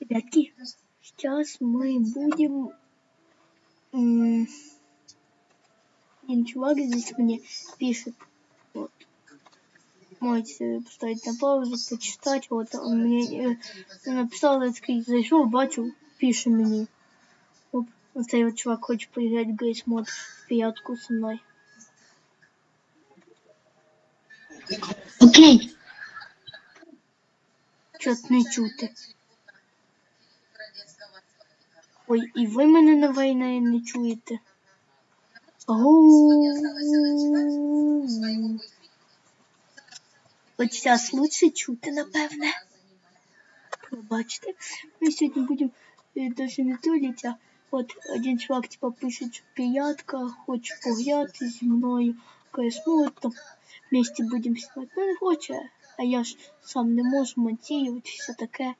Ребятки, сейчас мы будем... Один чувак здесь мне пишет. Вот. Можете поставить на паузу, почитать. Вот он мне е, написав, я зайшов, бачу, пише мені. Оп, оцей от чувак хоче поіграти в Гейс мод в п'ятку со мною. Окей. Чот не чути. Ой, і ви мене війні не чуєте. От зараз лучше чути, напевне. Пробачте. Ми сьогодні будемо е, даже не тулить, а от один чувак типа пише, що п'ятка, хоче пограти зі мною. Каже, ну там вместе будемо знімати. Ну не хоче, а я ж сам не можу монтувати, все таке.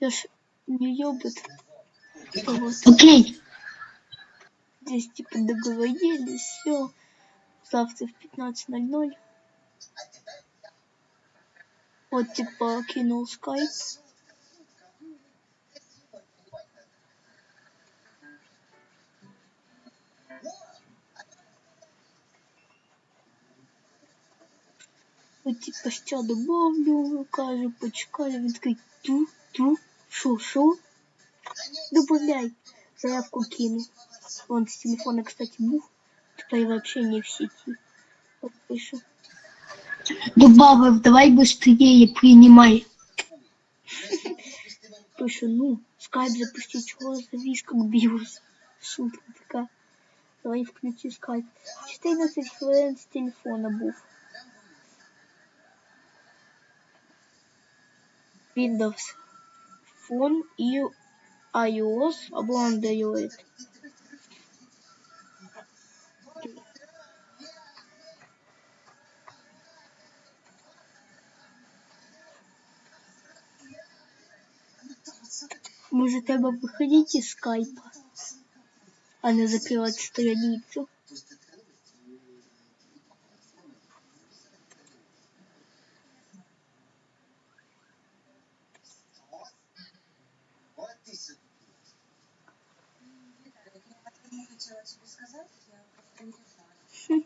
Я ж не любит. Вот. Окей. Здесь типа договорились, все. Завтра в 15.00. Вот типа кинул скайп. От типа що добавлю, каже, почекай, він такий ту, шо? Добавляй. Заявку кину. Он с телефона, кстати, був. Теперь вообще не в сети. Вот пишу. Добавив, давай быстрее принимай. Пишу, ну, скайп запусти, чего завис, как бирус. Шутка такая. Давай включи скайп. 14 хвилин з телефона був. Windows Phone і iOS Android. Может, треба выходить из скайпа, а не закрывать страницу.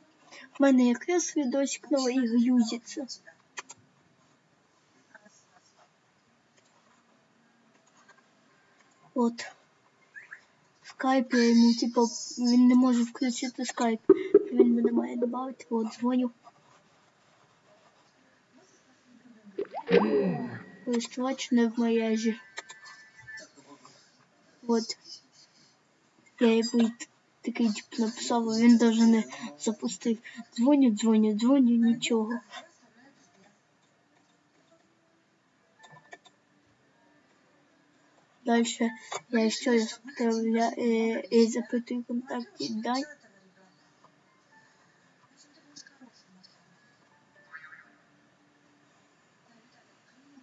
В мене якраз відосик новий грузиться. От. Скайп я йому, типу, він не може включити скайп. Він мене має додати. От, дзвоню. Користувач не в мережі. От. Я й такий типу написав, він навіть не запустив. Дзвоню, дзвоню, дзвоню, нічого. Дальше я еще раз отправляю э, и запитую контакти дай.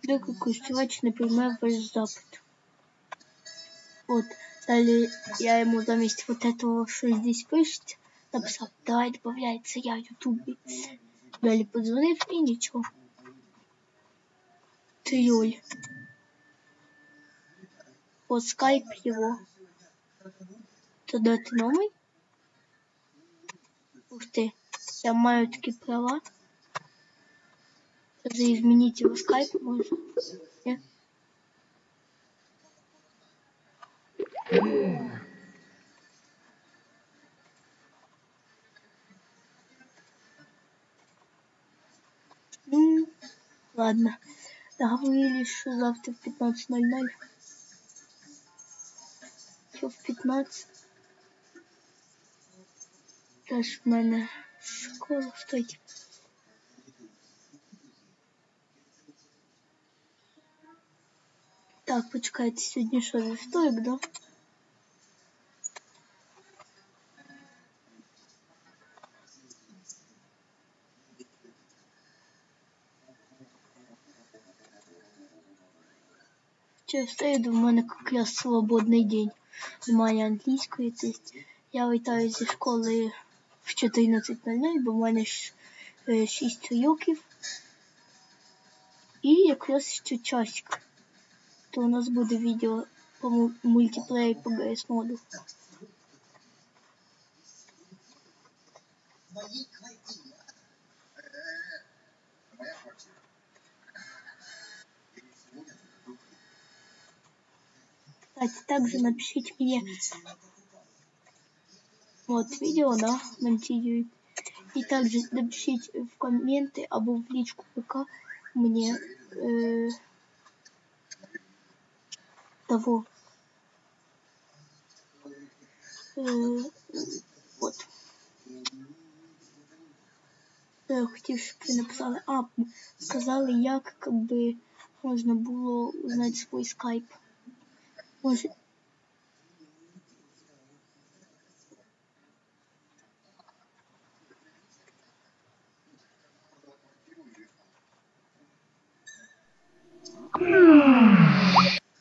Доки користувач не прийме ваш запит. Вот. Далее я ему заместо вот этого, что здесь пишет, написал, давай добавляется я в. Далее позвонив и ничего. Трюль. по скайп его. Тогда ты новый? Ух ты, я маю такие права. Даже изменить его скайп можно. Не? Ну, ладно. Договорились, что завтра в 15.00. Що в 15. Теж в мене школа стоїть. Так, почекайте, сьогодні що, вівторок, да? Через середу в мене якраз свободний день. Немає англійської, я вітаю зі школи в 14.00, бо в мене ж, е, 6 уроків. І якраз ще часик. то у нас буде відео по му- по GS моду. Кстати, также напишите мне вот видео, да, монтирует. И также напишите в комменты або в личку ПК мне э, того. Э, вот. Що Я хотів, щоб ви написали. А, сказали, як как би можна було узнати свій скайп. Може,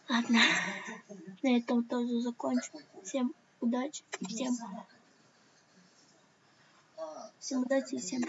Ладно. На этом тоже закончу. Всем удачи. Всем. Всем удачи всем.